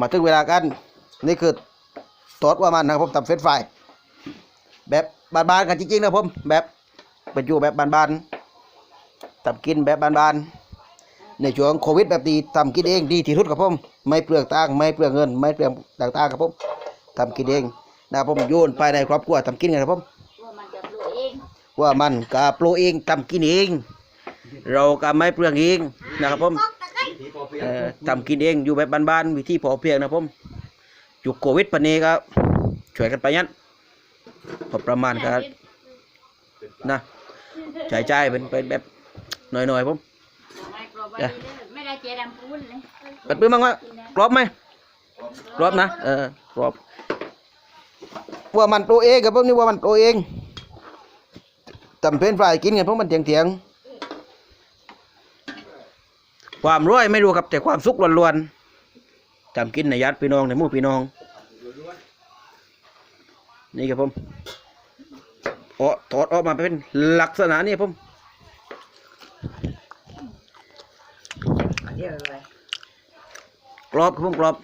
มาถึงเวลากัน นี่คือทอดว่ามันนะครับผมทำเฟรนช์ฟรายแบบบานๆกันจริงๆนะผมแบบเป็นอยู่แบบบานๆทำกินแบบบานๆในช่วงโควิดแบบนี้ทำกินเองดีที่สุดครับผมไม่เปลืองตังค์ไม่เปลืองเงิน ไม่เปลืองต่างๆครับผมทำกินเองนะครับผมโยนไปในครอบครัวทำกินกันครับผมว่ามันจะปลูกเองว่ามันกาปลูกเองทำกินเอง เราก็ไม่เปลืองเองนะครับผม เอ่อทำกินเองอยู่แบบบ้านๆวิธีพอเพียงนะครับผมอยู่โควิดปานนี้ก็ช่วยกันไปยันพอประมาณก็นะใช้จ่ายเป็นเป็นแบบหน่อยๆผมไม่กรอบไว้จ้ะเด้อไม่ได้เจดำพูนเลยเปิดปื้มบ้างวะกรอบไหมกรอบนะเออกรอบว่ามันปลูกเองกับผมนี่ว่ามันปลูกเองทำเป็นฝ่ายกินกันเพราะมันเถียงๆ ความรวยไม่รู้ครับแต่ความสุขล้วนๆจำกินในยัดพี่น้องในมู่พี่น้อง นี่ครับผมออถอดออกมาเป็นลักษณะนี้ครับผมกรอบครับผมกรอบ